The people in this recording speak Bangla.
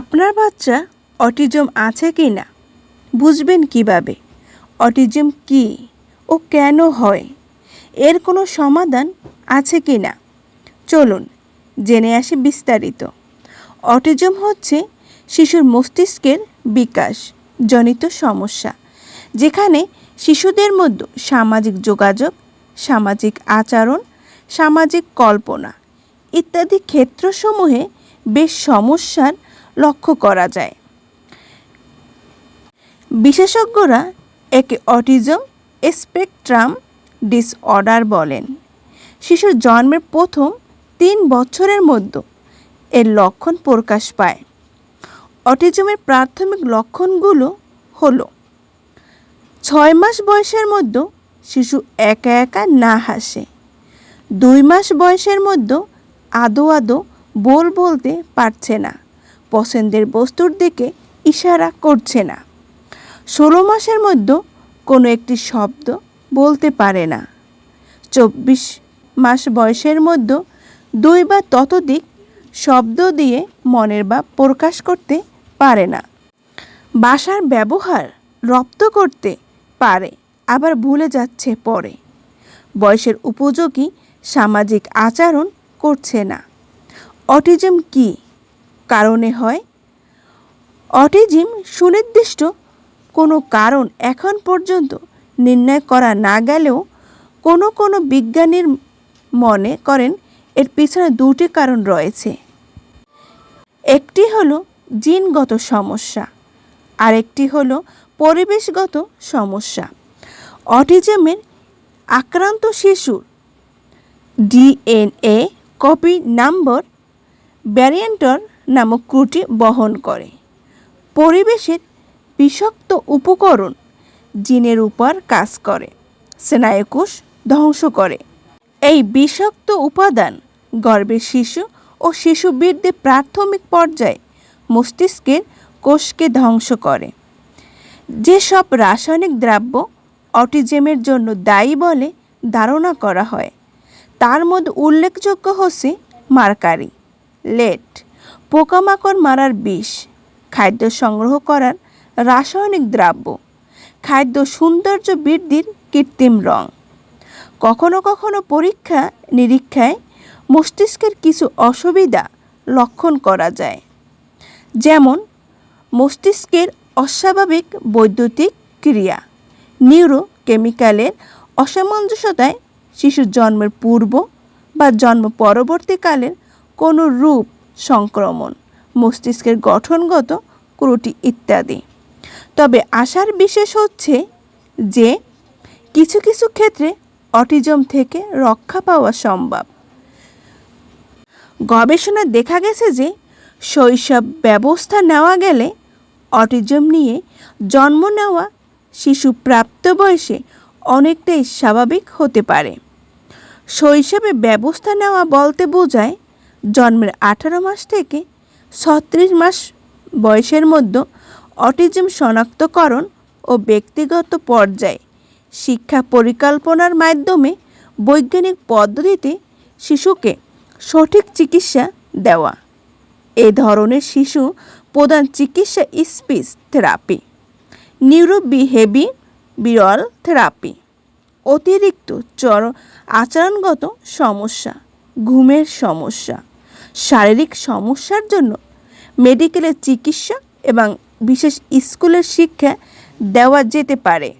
আপনার বাচ্চা অটিজম আছে কি না? বুঝবেন কীভাবে? অটিজম কি ও কেন হয়? এর কোনো সমাধান আছে কি না? চলুন, জেনে আসি বিস্তারিত। অটিজম হচ্ছে শিশুর মস্তিষ্কের বিকাশ জনিত সমস্যা, যেখানে শিশুদের মধ্যে সামাজিক যোগাযোগ, সামাজিক আচরণ, সামাজিক কল্পনা ইত্যাদি ক্ষেত্রসমূহে বেশ সমস্যার লক্ষ্য করা যায়। বিশেষজ্ঞরা একে অটিজম স্পেকট্রাম ডিসঅর্ডার বলেন। শিশুর জন্মের প্রথম তিন বছরের মধ্যে এর লক্ষণ প্রকাশ পায়। অটিজমের প্রাথমিক লক্ষণগুলো হলো ছয় মাস বয়সের মধ্যে শিশু একা একা না হাসে, দুই মাস বয়সের মধ্যে আদো আদো বল বলতে পারছে না। পছন্দের বস্তুর দিকে ইশারা করছে না। ষোলো মাসের মধ্যে কোনো একটি শব্দ বলতে পারে না। চব্বিশ মাস বয়সের মধ্যে দুই বা ততোধিক শব্দ দিয়ে মনের বা প্রকাশ করতে পারে না। ভাষার ব্যবহার রপ্ত করতে পারে, আবার ভুলে যাচ্ছে পরে। বয়সের উপযোগী সামাজিক আচরণ করছে না। অটিজম কি? কারণে হয়। অটিজম সুনির্দিষ্ট কোনো কারণ এখন পর্যন্ত নির্ণয় করা না গেলেও কোনো কোনো বিজ্ঞানীর মনে করেন এর পিছনে দুটি কারণ রয়েছে। একটি হলো জিনগত সমস্যা, আরেকটি হলো পরিবেশগত সমস্যা। অটিজমের আক্রান্ত শিশুর ডিএনএ কপি নাম্বার ব্যারিয়েন্টর নামক ত্রুটি বহন করে। পরিবেশের বিষাক্ত উপকরণ জিনের উপর কাজ করে, স্নায়ুকোষ ধ্বংস করে। এই বিষাক্ত উপাদান গর্ভের শিশু ও শিশু বৃদ্ধি প্রাথমিক পর্যায়ে মস্তিষ্কের কোষকে ধ্বংস করে। যেসব রাসায়নিক দ্রব্য অটিজমের জন্য দায়ী বলে ধারণা করা হয়, তার মধ্যে উল্লেখযোগ্য হচ্ছে মার্কারি। লেট। পোকামাকড় মারার বিষ, খাদ্য সংগ্রহ করার রাসায়নিক দ্রব্য, খাদ্য সৌন্দর্য বৃদ্ধির কৃত্রিম রং। কখনো কখনো পরীক্ষা নিরীক্ষায় মস্তিষ্কের কিছু অসুবিধা লক্ষণ করা যায়। যেমন, মস্তিষ্কের অস্বাভাবিক বৈদ্যুতিক ক্রিয়া, নিউরোকেমিক্যালের অসামঞ্জস্যতায় শিশুর জন্মের পূর্ব বা জন্ম পরবর্তীকালের কোনো রূপ সংক্রমণ, মস্তিষ্কের গঠনগত ত্রুটি ইত্যাদি। তবে আশার বিশেষ হচ্ছে যে কিছু কিছু ক্ষেত্রে অটিজম থেকে রক্ষা পাওয়া সম্ভব। গবেষণায় দেখা গেছে যে শৈশব ব্যবস্থা নেওয়া গেলে অটিজম নিয়ে জন্ম নেওয়া শিশু প্রাপ্ত বয়সে অনেকটাই স্বাভাবিক হতে পারে। শৈশবে ব্যবস্থা নেওয়া বলতে বোঝায় জন্মের আঠারো মাস থেকে ছত্রিশ মাস বয়সের মধ্যে অটিজম শনাক্তকরণ ও ব্যক্তিগত পর্যায়ে শিক্ষা পরিকল্পনার মাধ্যমে বৈজ্ঞানিক পদ্ধতিতে শিশুকে সঠিক চিকিৎসা দেওয়া। এ ধরনের শিশু প্রধান চিকিৎসা স্পিচ থেরাপি নিউরোবিহেভি বিরল থেরাপি, অতিরিক্ত চর আচরণগত সমস্যা, ঘুমের সমস্যা শারীরিক সমস্যার জন্য মেডিকেলের চিকিৎসা এবং বিশেষ স্কুলের শিক্ষা দেওয়া যেতে পারে।